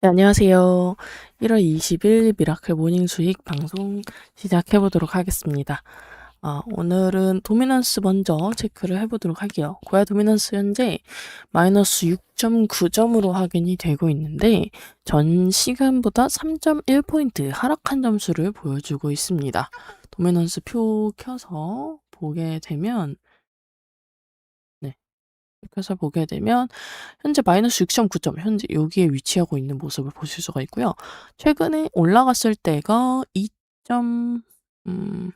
네, 안녕하세요. 1월 20일 미라클 모닝 수익 방송 시작해 보도록 하겠습니다. 아, 오늘은 도미넌스 먼저 체크를 해보도록 할게요. 고야 도미넌스 현재 마이너스 6.9점으로 확인이 되고 있는데 전 시간보다 3.1포인트 하락한 점수를 보여주고 있습니다. 도미넌스 표 켜서 보게 되면 그래서 보게 되면 현재 마이너스 6.9점 현재 여기에 위치하고 있는 모습을 보실 수가 있고요. 최근에 올라갔을 때가 2. 음,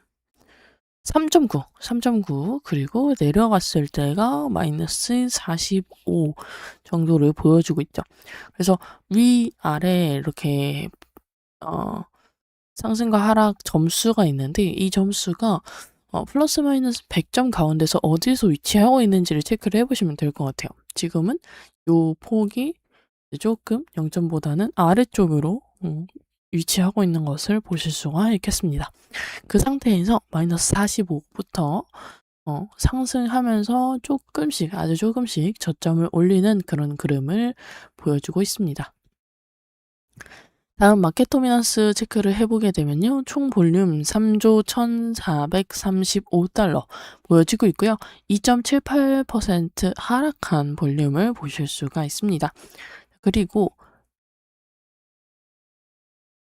3.9, 3.9 그리고 내려갔을 때가 마이너스 45 정도를 보여주고 있죠. 그래서 위 아래 이렇게 어, 상승과 하락 점수가 있는데 이 점수가 어, 플러스 마이너스 100점 가운데서 어디서 위치하고 있는지를 체크를 해보시면 될 것 같아요. 지금은 요 폭이 조금 0점보다는 아래쪽으로 음, 위치하고 있는 것을 보실 수가 있겠습니다. 그 상태에서 마이너스 45부터 어, 상승하면서 조금씩 아주 조금씩 저점을 올리는 그런 그림을 보여주고 있습니다. 다음 마켓 도미넌스 체크를 해보게 되면요. 총 볼륨 3조 1435달러 보여지고 있고요. 2.78% 하락한 볼륨을 보실 수가 있습니다. 그리고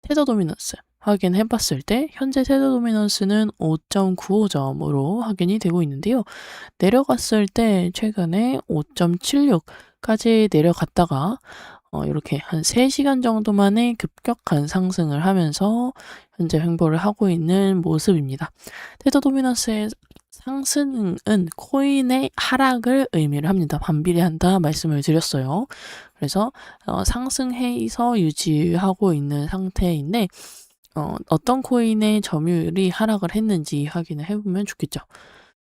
테더 도미넌스 확인해 봤을 때 현재 테더 도미넌스는 5.95점으로 확인이 되고 있는데요. 내려갔을 때 최근에 5.76 까지 내려갔다가 어, 이렇게 한 3시간 정도 만에 급격한 상승을 하면서 현재 횡보를 하고 있는 모습입니다. 테더 도미넌스의 상승은 코인의 하락을 의미를 합니다. 반비례한다 말씀을 드렸어요. 그래서 어, 상승해서 유지하고 있는 상태인데 어, 어떤 코인의 점유율이 하락을 했는지 확인을 해보면 좋겠죠.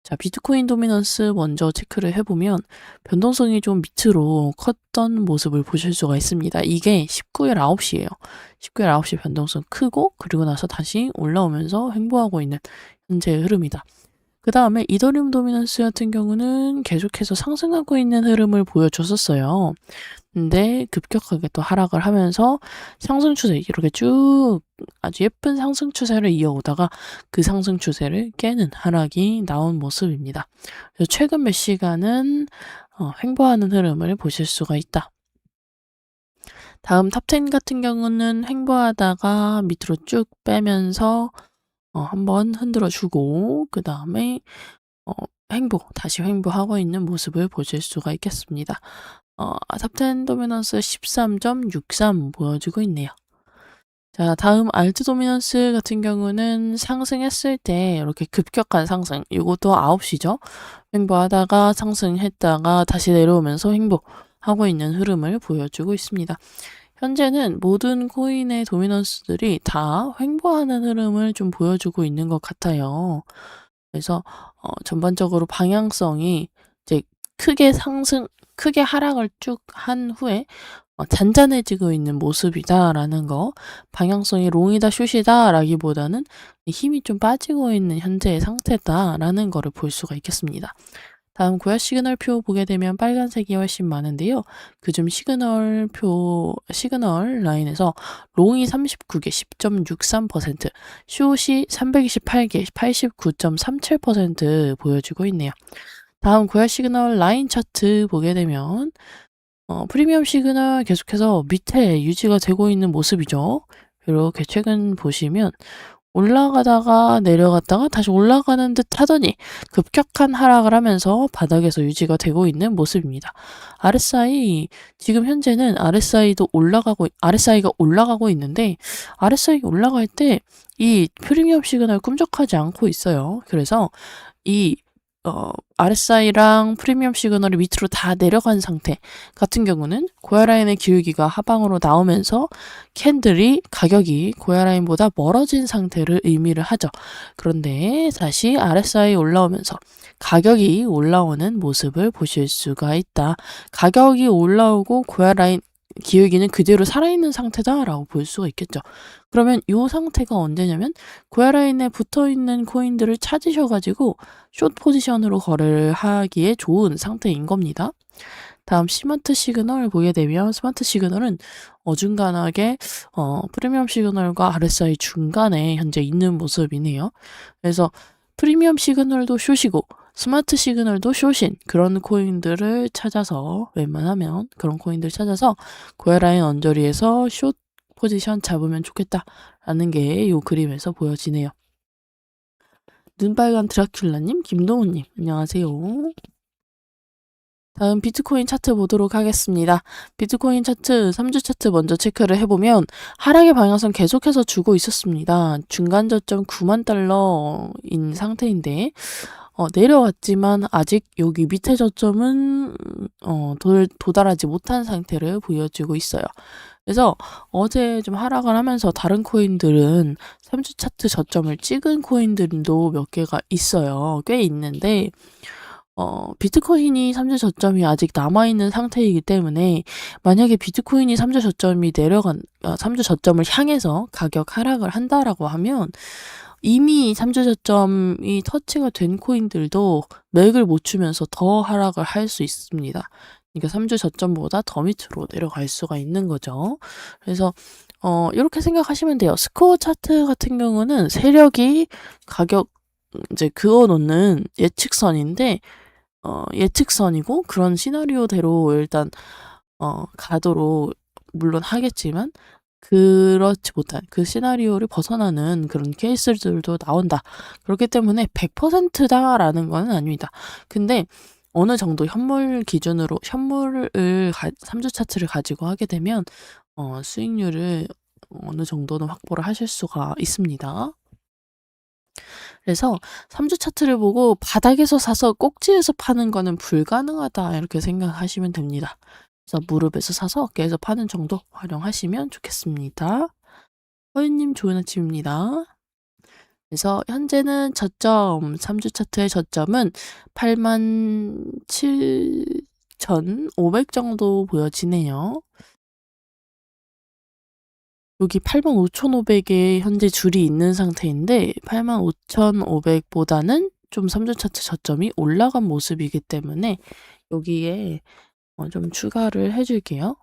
자, 비트코인 도미넌스 먼저 체크를 해보면 변동성이 좀 밑으로 컸던 모습을 보실 수가 있습니다. 이게 19일 9시예요. 19일 9시 변동성 크고 그리고 나서 다시 올라오면서 횡보하고 있는 현재의 흐름이다. 그 다음에 이더리움 도미넌스 같은 경우는 계속해서 상승하고 있는 흐름을 보여줬었어요. 근데 급격하게 또 하락을 하면서 상승 추세 이렇게 쭉 아주 예쁜 상승 추세를 이어오다가 그 상승 추세를 깨는 하락이 나온 모습입니다. 그래서 최근 몇 시간은 어, 횡보하는 흐름을 보실 수가 있다. 다음 탑10 같은 경우는 횡보하다가 밑으로 쭉 빼면서 어, 한번 흔들어 주고 그 다음에 어, 횡보 다시 횡보하고 있는 모습을 보실 수가 있겠습니다. 어, 탑10 도미넌스 13.63 보여주고 있네요. 자, 다음 알트 도미넌스 같은 경우는 상승했을 때 이렇게 급격한 상승, 이것도 9시죠. 횡보하다가 상승했다가 다시 내려오면서 횡보하고 있는 흐름을 보여주고 있습니다. 현재는 모든 코인의 도미넌스들이 다 횡보하는 흐름을 좀 보여주고 있는 것 같아요. 그래서 어, 전반적으로 방향성이 이제 크게 상승, 크게 하락을 쭉 한 후에 어, 잔잔해지고 있는 모습이다라는 거, 방향성이 롱이다 슛이다 라기보다는 힘이 좀 빠지고 있는 현재의 상태다라는 거를 볼 수가 있겠습니다. 다음 고야 시그널표 보게 되면 빨간색이 훨씬 많은데요. 그중 시그널표, 시그널 라인에서 롱이 39개 10.63%, 숏이 328개 89.37% 보여주고 있네요. 다음 고야 시그널 라인 차트 보게 되면 어, 프리미엄 시그널 계속해서 밑에 유지가 되고 있는 모습이죠. 이렇게 최근 보시면 올라가다가 내려갔다가 다시 올라가는 듯 하더니 급격한 하락을 하면서 바닥에서 유지가 되고 있는 모습입니다. RSI 지금 현재는 RSI도 올라가고 RSI가 올라가고 있는데 RSI 올라갈 때 이 프리미엄 시그널 꿈쩍하지 않고 있어요. 그래서 이 어, RSI랑 프리미엄 시그널이 밑으로 다 내려간 상태 같은 경우는 고야 라인의 기울기가 하방으로 나오면서 캔들이 가격이 고야 라인보다 멀어진 상태를 의미를 하죠. 그런데 다시 RSI 올라오면서 가격이 올라오는 모습을 보실 수가 있다. 가격이 올라오고 고야 라인 기울기는 그대로 살아있는 상태다라고 볼 수가 있겠죠. 그러면 이 상태가 언제냐면 고야라인에 붙어있는 코인들을 찾으셔가지고 숏 포지션으로 거래를 하기에 좋은 상태인 겁니다. 다음 스마트 시그널 보게 되면 스마트 시그널은 어중간하게 어, 프리미엄 시그널과 RSI 중간에 현재 있는 모습이네요. 그래서 프리미엄 시그널도 숏이고 스마트 시그널도 숏인 그런 코인들을 찾아서 웬만하면 그런 코인들 찾아서 고야라인 언저리에서 숏 포지션 잡으면 좋겠다라는 게 이 그림에서 보여지네요. 눈빨간 드라큘라님, 김동훈님, 안녕하세요. 다음 비트코인 차트 보도록 하겠습니다. 비트코인 차트 3주 차트 먼저 체크를 해보면 하락의 방향성 계속해서 주고 있었습니다. 중간 저점 9만 달러인 상태인데 어, 내려왔지만 아직 여기 밑에 저점은 어, 도, 도달하지 못한 상태를 보여주고 있어요. 그래서 어제 좀 하락을 하면서 다른 코인들은 3주 차트 저점을 찍은 코인들도 몇 개가 있어요. 꽤 있는데 어, 비트코인이 3주 저점이 아직 남아있는 상태이기 때문에 만약에 비트코인이 3주 저점이 내려간, 어, 3주 저점을 향해서 가격 하락을 한다라고 하면 이미 3주 저점이 터치가 된 코인들도 맥을 못 추면서 더 하락을 할 수 있습니다. 그러니까 3주 저점보다 더 밑으로 내려갈 수가 있는 거죠. 그래서 어, 이렇게 생각하시면 돼요. 스코어 차트 같은 경우는 세력이 가격 이제 그어 놓는 예측선인데 어, 예측선이고 그런 시나리오대로 일단 어, 가도록 물론 하겠지만 그렇지 못한 그 시나리오를 벗어나는 그런 케이스들도 나온다. 그렇기 때문에 100%다라는 건 아닙니다. 근데 어느 정도 현물 기준으로 현물을 가, 3주 차트를 가지고 하게 되면 어, 수익률을 어느 정도는 확보를 하실 수가 있습니다. 그래서 3주 차트를 보고 바닥에서 사서 꼭지에서 파는 거는 불가능하다 이렇게 생각하시면 됩니다. 그래서 무릎에서 사서 어깨에서 파는 정도 활용하시면 좋겠습니다. 허윤님 좋은 아침입니다. 그래서 현재는 저점 3주 차트의 저점은 87,500 정도 보여지네요. 여기 85,500에 현재 줄이 있는 상태인데 85,500보다는 좀 3주 차트 저점이 올라간 모습이기 때문에 여기에 어, 좀 추가를 해줄게요.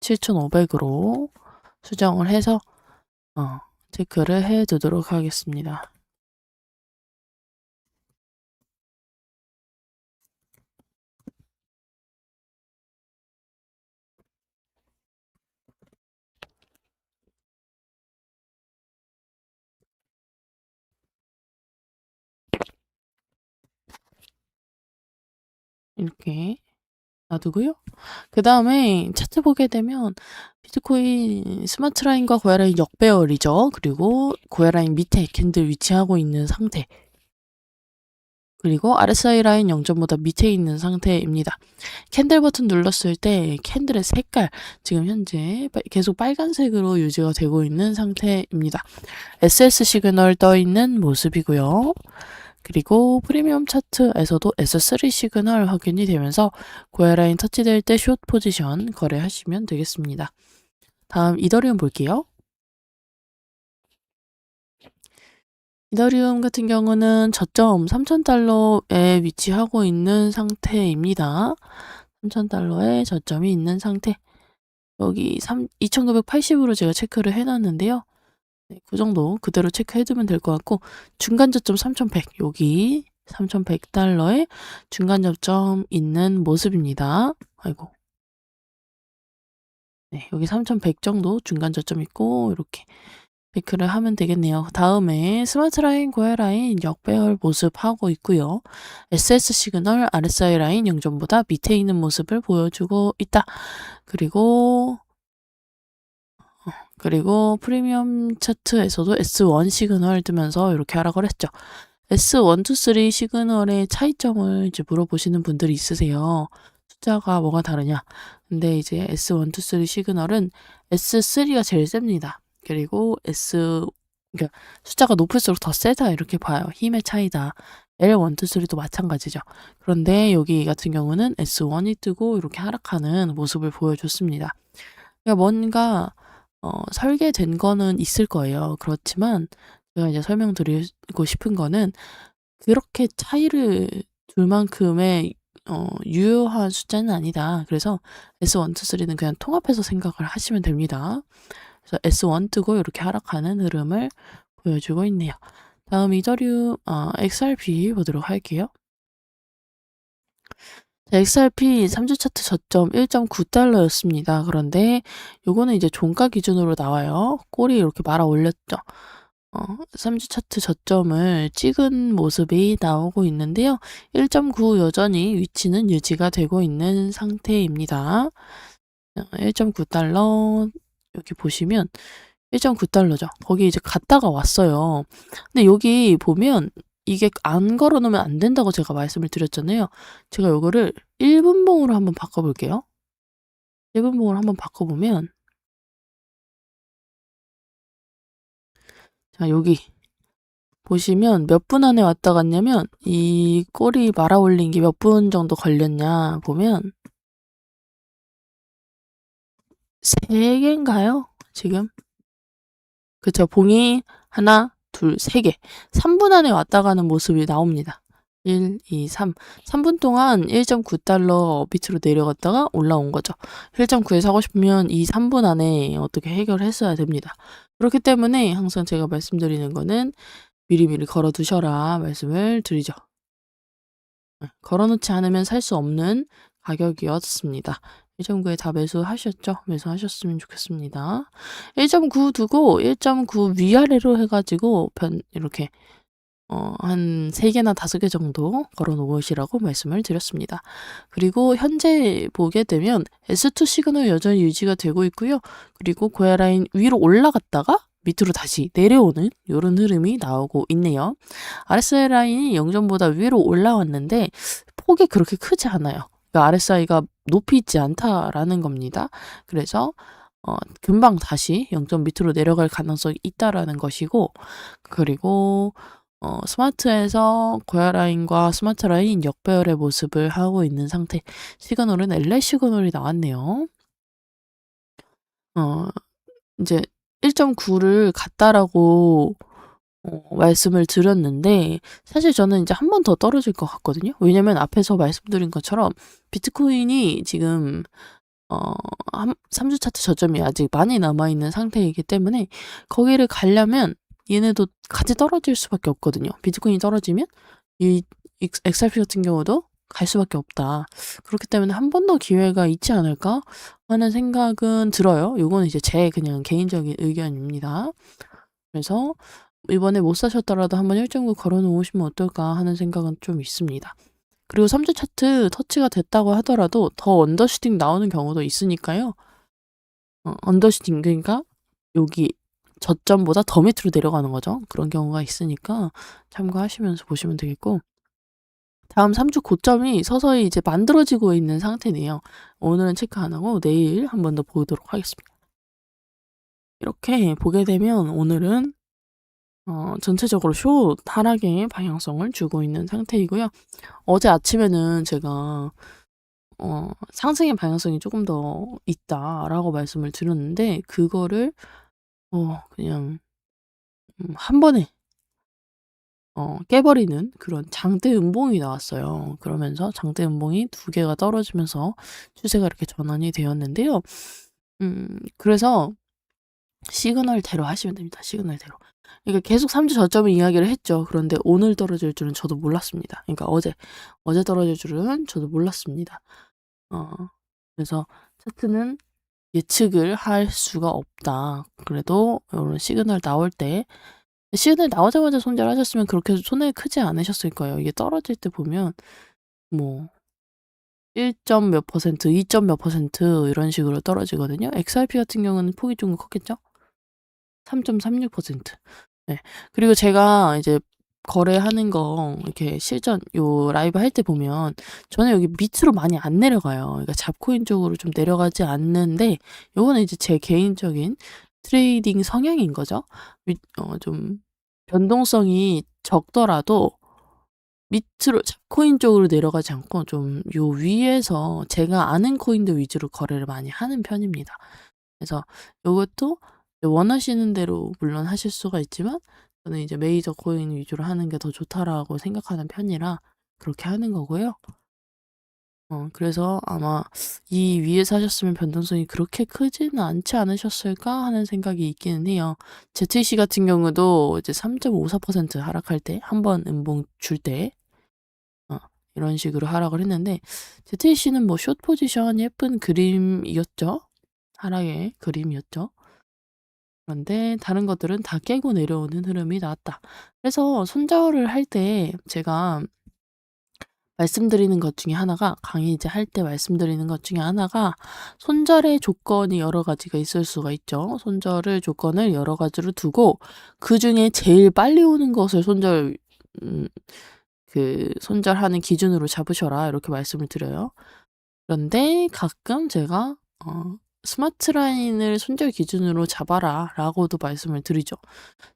87,500으로 수정을 해서 어, 체크를 해 두도록 하겠습니다. 이렇게 놔두고요. 그 다음에 차트 보게 되면 비트코인 스마트 라인과 고야 라인 역배열이죠. 그리고 고야 라인 밑에 캔들 위치하고 있는 상태. 그리고 RSI 라인 0점보다 밑에 있는 상태입니다. 캔들 버튼 눌렀을 때 캔들의 색깔 지금 현재 계속 빨간색으로 유지가 되고 있는 상태입니다. SS 시그널 떠 있는 모습이고요. 그리고 프리미엄 차트에서도 S3 시그널 확인이 되면서 고야라인 터치될 때 숏 포지션 거래하시면 되겠습니다. 다음 이더리움 볼게요. 이더리움 같은 경우는 저점 3,000달러에 위치하고 있는 상태입니다. 3,000달러에 저점이 있는 상태. 여기 2,980으로 제가 체크를 해놨는데요. 네, 그 정도 그대로 체크해두면 될 것 같고 중간 저점 3,100 여기 3,100달러에 중간 저점 있는 모습입니다. 아이고 네, 여기 3,100 정도 중간 저점 있고 이렇게 체크를 하면 되겠네요. 다음에 스마트 라인, 고야 라인 역배열 모습 하고 있고요. SS 시그널, RSI 라인 0점보다 밑에 있는 모습을 보여주고 있다. 그리고 그리고 프리미엄 차트에서도 S1 시그널 뜨면서 이렇게 하락을 했죠. S1, 2, 3 시그널의 차이점을 이제 물어보시는 분들이 있으세요. 숫자가 뭐가 다르냐. 근데 이제 S1, 2, 3 시그널은 S3가 제일 셉니다. 그리고 S, 그러니까 숫자가 높을수록 더 세다 이렇게 봐요. 힘의 차이다. L1, 2, 3도 마찬가지죠. 그런데 여기 같은 경우는 S1이 뜨고 이렇게 하락하는 모습을 보여줬습니다. 그러니까 뭔가 어, 설계된 거는 있을 거예요. 그렇지만 제가 이제 설명드리고 싶은 거는 그렇게 차이를 둘 만큼의 어 유효한 숫자는 아니다. 그래서 S1, 2, 3는 그냥 통합해서 생각을 하시면 됩니다. 그래서 S1 뜨고 이렇게 하락하는 흐름을 보여주고 있네요. 다음 이더리움 어 XRP 보도록 할게요. 자, XRP 3주 차트 저점 1.9달러였습니다. 그런데 요거는 이제 종가 기준으로 나와요. 꼬리 이렇게 말아 올렸죠. 어, 3주 차트 저점을 찍은 모습이 나오고 있는데요. 1.9 여전히 위치는 유지가 되고 있는 상태입니다. 1.9달러 여기 보시면 1.9달러죠. 거기 이제 갔다가 왔어요. 근데 여기 보면 이게 안 걸어 놓으면 안 된다고 제가 말씀을 드렸잖아요. 제가 요거를 1분 봉으로 한번 바꿔 볼게요. 1분 봉으로 한번 바꿔 보면 자, 여기 보시면 몇 분 안에 왔다 갔냐면 이 꼬리 말아 올린 게 몇 분 정도 걸렸냐 보면 세 개인가요? 지금? 그쵸. 봉이 하나, 둘, 세 개. 3분 안에 왔다 가는 모습이 나옵니다. 1, 2, 3. 3분 동안 1.9달러 밑으로 내려갔다가 올라온 거죠. 1.9에 사고 싶으면 이 3분 안에 어떻게 해결했어야 됩니다. 그렇기 때문에 항상 제가 말씀드리는 거는 미리미리 걸어 두셔라 말씀을 드리죠. 네, 걸어 놓지 않으면 살 수 없는 가격이었습니다. 1.9에 다 매수하셨죠? 매수하셨으면 좋겠습니다. 1.9 두고 1.9 위아래로 해가지고 변 이렇게 어, 한 3개나 5개 정도 걸어 놓으시라고 말씀을 드렸습니다. 그리고 현재 보게 되면 S2 시그널 여전히 유지가 되고 있고요. 그리고 고야 라인 위로 올라갔다가 밑으로 다시 내려오는 이런 흐름이 나오고 있네요. RSI 라인이 0점보다 위로 올라왔는데 폭이 그렇게 크지 않아요. 그러니까 RSI가 높이 있지 않다라는 겁니다. 그래서 어, 금방 다시 0점 밑으로 내려갈 가능성이 있다라는 것이고 그리고 어, 스마트에서 고야 라인과 스마트 라인 역배열의 모습을 하고 있는 상태. 시그널은 LA 시그널이 나왔네요. 어, 이제 1.9를 갔다라고 어, 말씀을 드렸는데 사실 저는 이제 한 번 더 떨어질 것 같거든요. 왜냐면 앞에서 말씀드린 것처럼 비트코인이 지금 어, 3주 차트 저점이 아직 많이 남아있는 상태이기 때문에 거기를 가려면 얘네도 같이 떨어질 수밖에 없거든요. 비트코인이 떨어지면 이 XRP 같은 경우도 갈 수밖에 없다. 그렇기 때문에 한 번 더 기회가 있지 않을까 하는 생각은 들어요. 요거는 이제 제 그냥 개인적인 의견입니다. 그래서 이번에 못 사셨더라도 한번 1.9 걸어 놓으시면 어떨까 하는 생각은 좀 있습니다. 그리고 3주 차트 터치가 됐다고 하더라도 더 언더슈팅 나오는 경우도 있으니까요. 어, 언더슈팅 그러니까 여기 저점보다 더 밑으로 내려가는 거죠. 그런 경우가 있으니까 참고하시면서 보시면 되겠고 다음 3주 고점이 서서히 이제 만들어지고 있는 상태네요. 오늘은 체크 안 하고 내일 한 번 더 보도록 하겠습니다. 이렇게 보게 되면 오늘은 어, 전체적으로 쇼 하락의 방향성을 주고 있는 상태이고요. 어제 아침에는 제가 어, 상승의 방향성이 조금 더 있다라고 말씀을 드렸는데 그거를 어, 그냥 음, 한 번에 어, 깨버리는 그런 장대 음봉이 나왔어요. 그러면서 장대 음봉이 두 개가 떨어지면서 추세가 이렇게 전환이 되었는데요. 음, 그래서 시그널대로 하시면 됩니다. 시그널대로. 그러니까 계속 3주 저점을 이야기를 했죠. 그런데 오늘 떨어질 줄은 저도 몰랐습니다. 그러니까 어제, 어제 떨어질 줄은 저도 몰랐습니다. 어, 그래서 차트는 예측을 할 수가 없다. 그래도 이런 시그널 나올 때 시그널 나오자마자 손절하셨으면 그렇게 손해 크지 않으셨을 거예요. 이게 떨어질 때 보면 뭐 1점 몇 퍼센트, 2점 몇 퍼센트 이런 식으로 떨어지거든요. XRP 같은 경우는 폭이 좀 컸겠죠? 3.36%. 네. 그리고 제가 이제 거래하는 거 이렇게 실전 요 라이브 할 때 보면 저는 여기 밑으로 많이 안 내려가요. 그러니까 잡코인 쪽으로 좀 내려가지 않는데 요거는 이제 제 개인적인 트레이딩 성향인 거죠. 어, 좀 변동성이 적더라도 밑으로 잡코인 쪽으로 내려가지 않고 좀 요 위에서 제가 아는 코인들 위주로 거래를 많이 하는 편입니다. 그래서 요것도 원하시는 대로 물론 하실 수가 있지만 저는 이제 메이저 코인 위주로 하는 게 더 좋다라고 생각하는 편이라 그렇게 하는 거고요. 어, 그래서 아마 이 위에 사셨으면 변동성이 그렇게 크지는 않지 않으셨을까 하는 생각이 있기는 해요. ZTC 같은 경우도 이제 3.54% 하락할 때, 한 번 음봉 줄 때, 어, 이런 식으로 하락을 했는데, ZTC는 뭐 숏 포지션 예쁜 그림이었죠. 하락의 그림이었죠. 그런데 다른 것들은 다 깨고 내려오는 흐름이 나왔다. 그래서 손절을 할 때 제가 말씀드리는 것 중에 하나가 강의 이제 할 때 말씀드리는 것 중에 하나가 손절의 조건이 여러 가지가 있을 수가 있죠. 손절을 조건을 여러 가지로 두고 그 중에 제일 빨리 오는 것을 손절 음, 그 손절하는 기준으로 잡으셔라 이렇게 말씀을 드려요. 그런데 가끔 제가 어, 스마트 라인을 손절 기준으로 잡아라 라고도 말씀을 드리죠.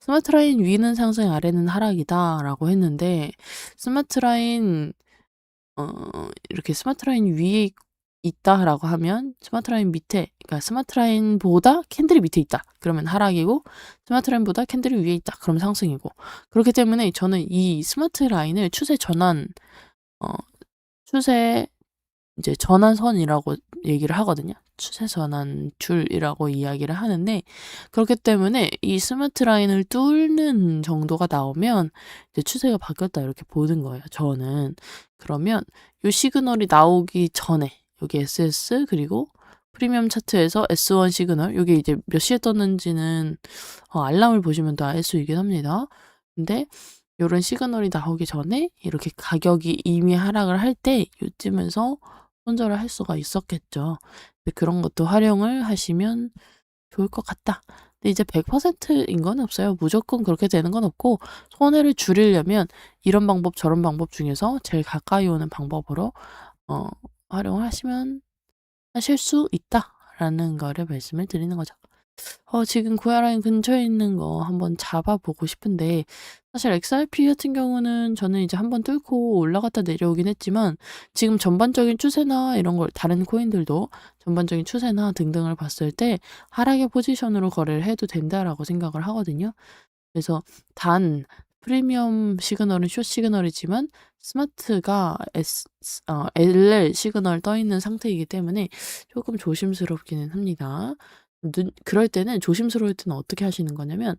스마트 라인 위는 상승 아래는 하락이다 라고 했는데 스마트 라인 어, 이렇게 스마트 라인 위에 있다 라고 하면 스마트 라인 밑에, 그러니까 스마트 라인보다 캔들이 밑에 있다. 그러면 하락이고 스마트 라인보다 캔들이 위에 있다. 그럼 상승이고. 그렇기 때문에 저는 이 스마트 라인을 추세 전환, 어, 추세 이제 전환선이라고 얘기를 하거든요. 추세 전환 줄이라고 이야기를 하는데 그렇기 때문에 이 스마트 라인을 뚫는 정도가 나오면 이제 추세가 바뀌었다 이렇게 보는 거예요. 저는 그러면 이 시그널이 나오기 전에 여기 SS 그리고 프리미엄 차트에서 S1 시그널 여기 이제 몇 시에 떴는지는 어, 알람을 보시면 또알수 있긴 합니다. 근데 이런 시그널이 나오기 전에 이렇게 가격이 이미 하락을 할때 요쯤에서 손절을 할 수가 있었겠죠. 그런 것도 활용을 하시면 좋을 것 같다. 근데 이제 100%인 건 없어요. 무조건 그렇게 되는 건 없고 손해를 줄이려면 이런 방법 저런 방법 중에서 제일 가까이 오는 방법으로 어, 활용하시면 하실 수 있다라는 거를 말씀을 드리는 거죠. 어, 지금 고야라인 근처에 있는 거 한번 잡아보고 싶은데 사실 XRP 같은 경우는 저는 이제 한번 뚫고 올라갔다 내려오긴 했지만 지금 전반적인 추세나 이런 걸 다른 코인들도 전반적인 추세나 등등을 봤을 때 하락의 포지션으로 거래를 해도 된다라고 생각을 하거든요. 그래서 단 프리미엄 시그널은 숏 시그널이지만 스마트가 S, 어, LL 시그널 떠 있는 상태이기 때문에 조금 조심스럽기는 합니다. 눈 그럴 때는 조심스러울 때는 어떻게 하시는 거냐면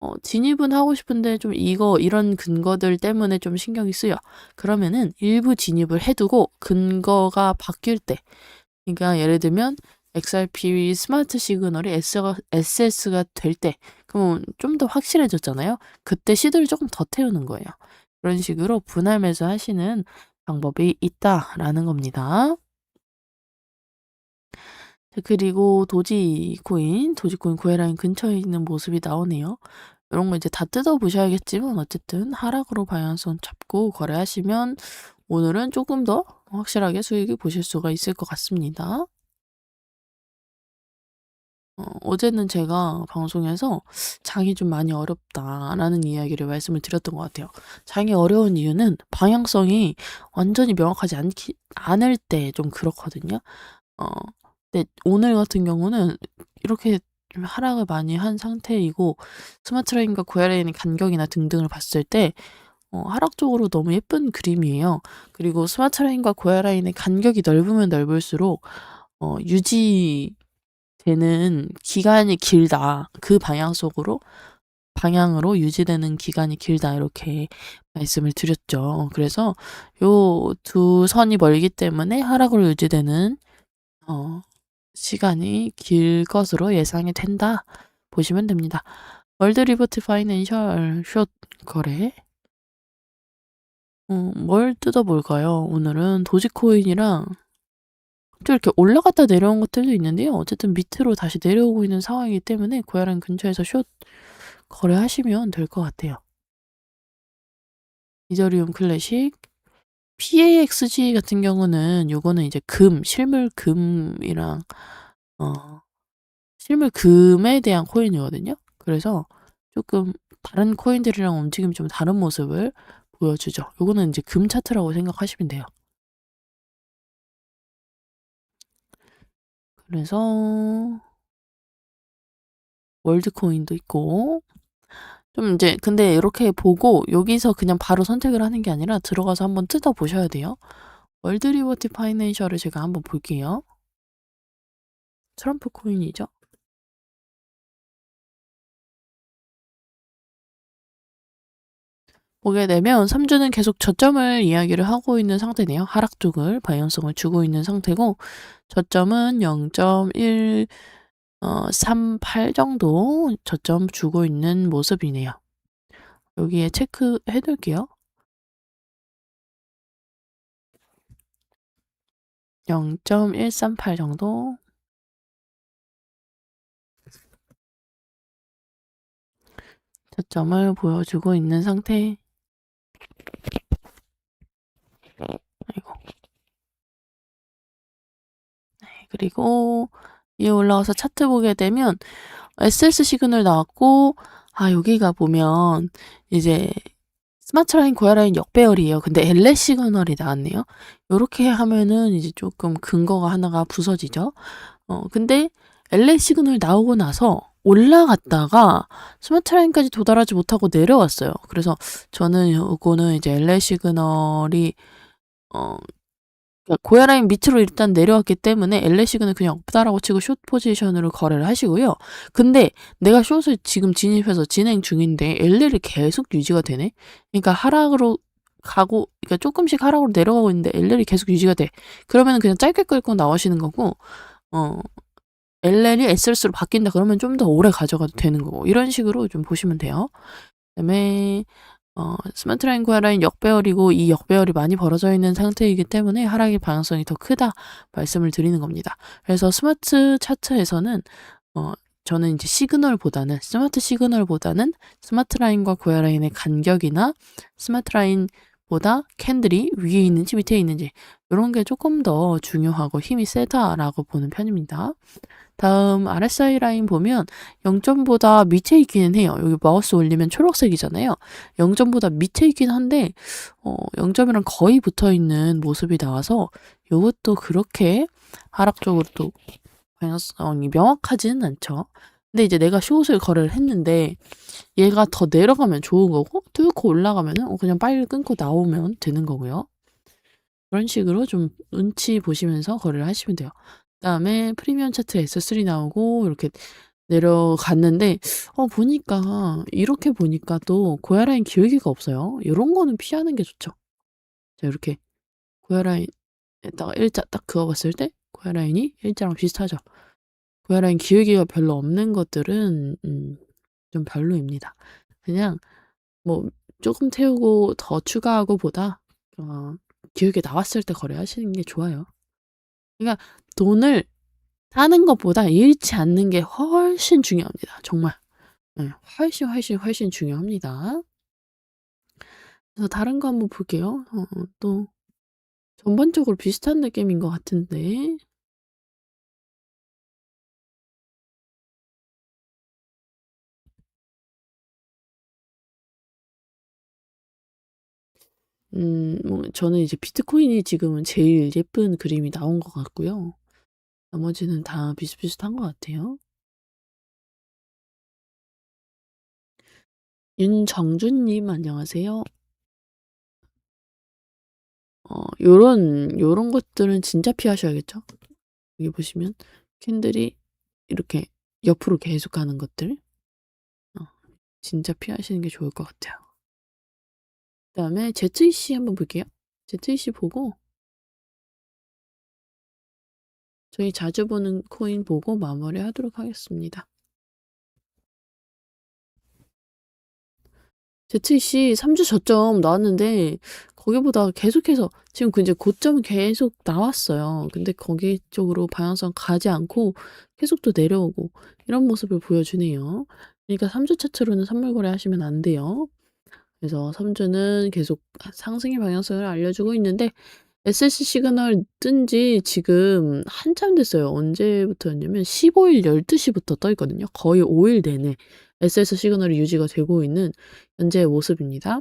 어 진입은 하고 싶은데 좀 이거 이런 근거들 때문에 좀 신경이 쓰여. 그러면은 일부 진입을 해 두고 근거가 바뀔 때 그러니까 예를 들면 XRP 스마트 시그널이 S가 SS가 될 때 그러면 좀 더 확실해졌잖아요. 그때 시드를 조금 더 태우는 거예요. 그런 식으로 분할 매수하시는 방법이 있다라는 겁니다. 그리고 도지코인, 도지코인 구애라인 근처에 있는 모습이 나오네요. 이런 거 이제 다 뜯어보셔야겠지만 어쨌든 하락으로 방향성 잡고 거래하시면 오늘은 조금 더 확실하게 수익을 보실 수가 있을 것 같습니다. 어, 어제는 제가 방송에서 장이 좀 많이 어렵다라는 이야기를 말씀을 드렸던 것 같아요. 장이 어려운 이유는 방향성이 완전히 명확하지 않기, 않을 때 좀 그렇거든요. 어, 근데 오늘 같은 경우는 이렇게 좀 하락을 많이 한 상태이고 스마트 라인과 고야 라인의 간격이나 등등을 봤을 때 어, 하락적으로 너무 예쁜 그림이에요. 그리고 스마트 라인과 고야 라인의 간격이 넓으면 넓을수록 어, 유지되는 기간이 길다. 그 방향 속으로 방향으로 유지되는 기간이 길다 이렇게 말씀을 드렸죠. 그래서 요 두 선이 멀기 때문에 하락으로 유지되는 어, 시간이 길 것으로 예상이 된다 보시면 됩니다. 월드 리버티 파이낸셜 숏 거래 어, 뭘 뜯어볼까요? 오늘은 도지코인이랑 또 이렇게 올라갔다 내려온 것들도 있는데요. 어쨌든 밑으로 다시 내려오고 있는 상황이기 때문에 고야랑 근처에서 숏 거래하시면 될 것 같아요. 이더리움 클래식 PAXG 같은 경우는 요거는 이제 금, 실물 금이랑 어 실물 금에 대한 코인이거든요. 그래서 조금 다른 코인들이랑 움직임이 좀 다른 모습을 보여주죠. 요거는 이제 금 차트라고 생각하시면 돼요. 그래서 월드 코인도 있고 좀 이제 근데 이렇게 보고 여기서 그냥 바로 선택을 하는 게 아니라 들어가서 한번 뜯어 보셔야 돼요. 월드 리버티 파이낸셜을 제가 한번 볼게요. 트럼프 코인이죠. 보게 되면 3주는 계속 저점을 이야기를 하고 있는 상태네요. 하락 쪽을 방향성을 주고 있는 상태고 저점은 0.1 어, 38 정도 저점 주고 있는 모습이네요. 여기에 체크해 둘게요. 0.138 정도 저점을 보여주고 있는 상태. 아이고. 네, 그리고 위에 올라가서 차트 보게 되면 SS 시그널 나왔고 아 여기가 보면 이제 스마트 라인 고야 라인 역배열이에요. 근데 LS 시그널이 나왔네요. 요렇게 하면은 이제 조금 근거가 하나가 부서지죠. 어 근데 LS 시그널 나오고 나서 올라갔다가 스마트 라인까지 도달하지 못하고 내려왔어요. 그래서 저는 요거는 이제 LS 시그널이 어 그러니까 고야 라인 밑으로 일단 내려왔기 때문에 시그널 그냥 없다라고 치고 숏 포지션으로 거래를 하시고요. 근데 내가 숏을 지금 진입해서 진행 중인데 LL이 계속 유지가 되네. 그러니까 하락으로 가고 그러니까 조금씩 하락으로 내려가고 있는데 LL이 계속 유지가 돼. 그러면 그냥 짧게 끌고 나오시는 거고 어 LL이 SLS로 바뀐다 그러면 좀 더 오래 가져가도 되는 거고 이런 식으로 좀 보시면 돼요. 그다음에 어, 스마트 라인 고야 라인 역배열이고 이 역배열이 많이 벌어져 있는 상태이기 때문에 하락의 방향성이 더 크다 말씀을 드리는 겁니다. 그래서 스마트 차트에서는 어, 저는 이제 시그널보다는 스마트 시그널보다는 스마트 라인과 고야 라인의 간격이나 스마트 라인보다 캔들이 위에 있는지 밑에 있는지 이런 게 조금 더 중요하고 힘이 세다라고 보는 편입니다. 다음 RSI 라인 보면 0점보다 밑에 있기는 해요. 여기 마우스 올리면 초록색이잖아요. 0점보다 밑에 있긴 한데 어, 0점이랑 거의 붙어 있는 모습이 나와서 이것도 그렇게 하락적으로 또 방향성이 명확하지는 않죠. 근데 이제 내가 숏을 거래를 했는데 얘가 더 내려가면 좋은 거고 뚫고 올라가면은 어, 그냥 빨리 끊고 나오면 되는 거고요. 그런 식으로 좀 눈치 보시면서 거래를 하시면 돼요. 그다음에 프리미엄 차트 S3 나오고 이렇게 내려갔는데 어 보니까 이렇게 보니까 또 고야 라인 기울기가 없어요. 요런 거는 피하는 게 좋죠. 자 이렇게 고야 라인에다가 일자 딱 그어 봤을 때 고야 라인이 일자랑 비슷하죠. 고야 라인 기울기가 별로 없는 것들은 음, 좀 별로입니다. 그냥 뭐 조금 태우고 더 추가하고 보다 어, 기울기 나왔을 때 거래하시는 게 좋아요. 그러니까 돈을 타는 것보다 잃지 않는 게 훨씬 중요합니다. 정말. 네, 훨씬 훨씬 훨씬 중요합니다. 그래서 다른 거 한번 볼게요. 어, 또 전반적으로 비슷한 느낌인 것 같은데. 음, 뭐 저는 이제 비트코인이 지금은 제일 예쁜 그림이 나온 것 같고요. 나머지는 다 비슷비슷한 것 같아요. 윤정준님 안녕하세요. 어, 요런 요런 것들은 진짜 피하셔야겠죠. 여기 보시면 캔들이 이렇게 옆으로 계속 가는 것들 어, 진짜 피하시는 게 좋을 것 같아요. 그 다음에 ZEC 한번 볼게요. ZEC 보고 저희 자주 보는 코인 보고 마무리 하도록 하겠습니다. ZEC 3주 저점 나왔는데 거기보다 계속해서 지금 그 이제 고점은 계속 나왔어요. 근데 거기 쪽으로 방향성 가지 않고 계속 또 내려오고 이런 모습을 보여주네요. 그러니까 3주 차트로는 선물 거래 하시면 안 돼요. 그래서 3주는 계속 상승의 방향성을 알려주고 있는데 SS 시그널 뜬 지 지금 한참 됐어요. 언제부터였냐면 15일 12시부터 떠 있거든요. 거의 5일 내내 SS 시그널이 유지가 되고 있는 현재의 모습입니다.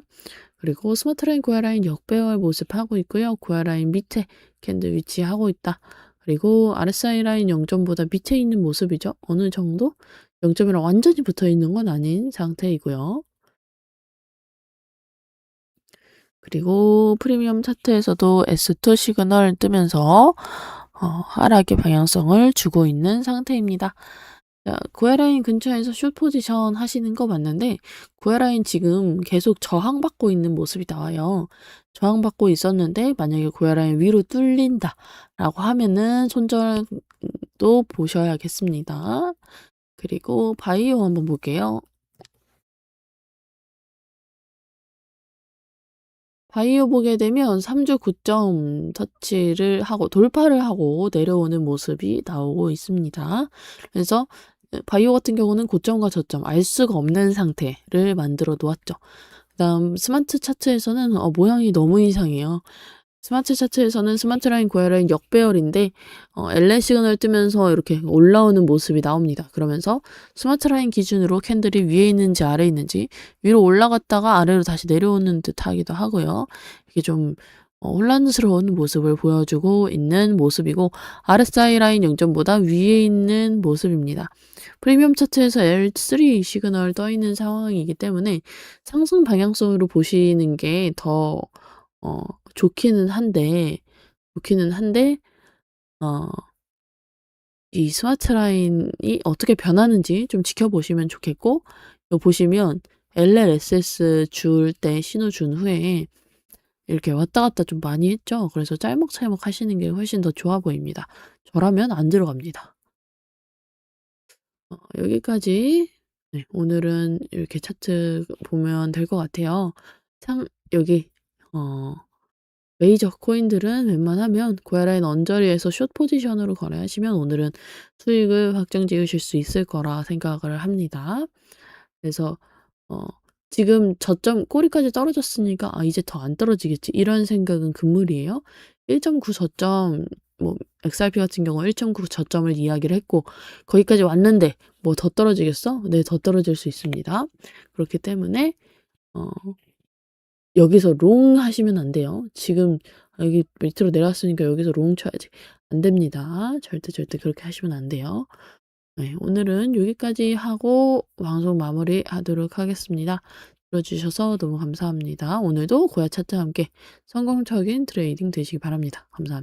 그리고 스마트 라인 고야 라인 역배열 모습 하고 있고요. 고야 라인 밑에 캔들 위치하고 있다. 그리고 RSI 라인 0점보다 밑에 있는 모습이죠. 어느 정도 0점이랑 완전히 붙어 있는 건 아닌 상태이고요. 그리고 프리미엄 차트에서도 S2 시그널 뜨면서 어, 하락의 방향성을 주고 있는 상태입니다. 자, 고야라인 근처에서 숏 포지션 하시는 거 맞는데 고야라인 지금 계속 저항받고 있는 모습이 나와요. 저항받고 있었는데 만약에 고야라인 위로 뚫린다 라고 하면은 손절도 보셔야겠습니다. 그리고 바이오 한번 볼게요. 바이오 보게 되면 3주 9점 터치를 하고 돌파를 하고 내려오는 모습이 나오고 있습니다. 그래서 바이오 같은 경우는 고점과 저점 알 수가 없는 상태를 만들어 놓았죠. 그다음 스마트 차트에서는 어, 모양이 너무 이상해요. 스마트 차트에서는 스마트 라인 고야라인 역배열인데 어, LA 시그널 뜨면서 이렇게 올라오는 모습이 나옵니다. 그러면서 스마트 라인 기준으로 캔들이 위에 있는지 아래에 있는지 위로 올라갔다가 아래로 다시 내려오는 듯 하기도 하고요. 이게 좀 어, 혼란스러운 모습을 보여주고 있는 모습이고 RSI 라인 0점보다 위에 있는 모습입니다. 프리미엄 차트에서 L3 시그널 떠 있는 상황이기 때문에 상승 방향성으로 보시는 게더 어, 좋기는 한데, 좋기는 한데, 어, 이 스마트 라인이 어떻게 변하는지 좀 지켜보시면 좋겠고, 이거 보시면 LLSS 줄 때 신호 준 후에 이렇게 왔다 갔다 좀 많이 했죠. 그래서 짤먹짤먹 하시는 게 훨씬 더 좋아 보입니다. 저라면 안 들어갑니다. 어, 여기까지 네, 오늘은 이렇게 차트 보면 될 것 같아요. 참 여기 어, 메이저 코인들은 웬만하면 고야라인 언저리에서 숏 포지션으로 거래하시면 오늘은 수익을 확정 지으실 수 있을 거라 생각을 합니다. 그래서 어, 지금 저점 꼬리까지 떨어졌으니까 아 이제 더 안 떨어지겠지 이런 생각은 금물이에요. 1.9 저점 뭐 XRP 같은 경우 1.9 저점을 이야기를 했고 거기까지 왔는데 뭐 더 떨어지겠어? 네, 더 떨어질 수 있습니다. 그렇기 때문에 어 여기서 롱 하시면 안 돼요. 지금 여기 밑으로 내려왔으니까 여기서 롱 쳐야지. 안 됩니다. 절대 절대 그렇게 하시면 안 돼요. 네, 오늘은 여기까지 하고 방송 마무리 하도록 하겠습니다. 들어주셔서 너무 감사합니다. 오늘도 고야 차트와 함께 성공적인 트레이딩 되시기 바랍니다. 감사합니다.